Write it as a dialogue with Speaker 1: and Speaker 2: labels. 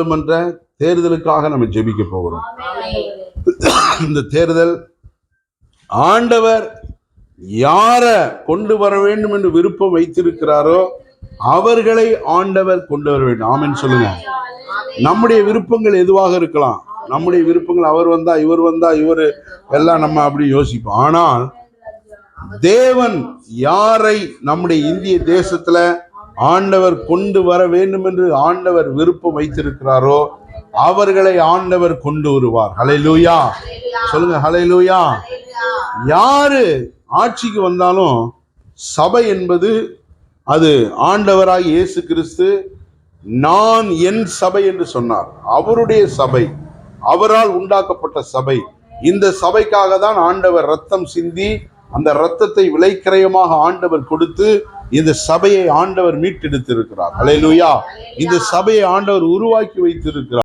Speaker 1: நாடாளுமன்ற தேர்தலுக்காக நம்ம ஜெபிக்க போகிறோம். இந்த தேர்தல் ஆண்டவர் யாரை கொண்டு வர வேண்டும் என்று விருப்பம் வைத்திருக்கிறாரோ அவர்களை ஆண்டவர் கொண்டு வர வேண்டும். ஆமென் சொல்லுங்க. நம்முடைய விருப்பங்கள் எதுவாக இருக்கலாம். நம்முடைய விருப்பங்கள் அவர் வந்தா இவர் வந்தா இவர் எல்லாம் நம்ம அப்படி யோசிப்போம். ஆனால் தேவன் யாரை நம்முடைய இந்திய தேசத்துல ஆண்டவர் கொண்டு வர வேண்டும் என்று ஆண்டவர் விருப்பம் வைத்திருக்கிறாரோ அவர்களை ஆண்டவர் கொண்டு வருவார். ஹலைலூயா சொல்லுங்க ஹலைலூயா யாரு ஆட்சிக்கு வந்தாலும் சபை என்பது அது ஆண்டவராக இயேசு கிறிஸ்து நான் என் சபை என்று சொன்னார். அவருடைய சபை அவரால் உண்டாக்கப்பட்ட சபை. இந்த சபைக்காக தான் ஆண்டவர் ரத்தம் சிந்தி அந்த ரத்தத்தை விலைக்கிரயமாக ஆண்டவர் கொடுத்து இந்த சபையை ஆண்டவர் மீட்டெடுத்திருக்கிறார். ஹalleluya இந்த சபையை ஆண்டவர் உருவாக்கி வைத்திருக்கிறார்.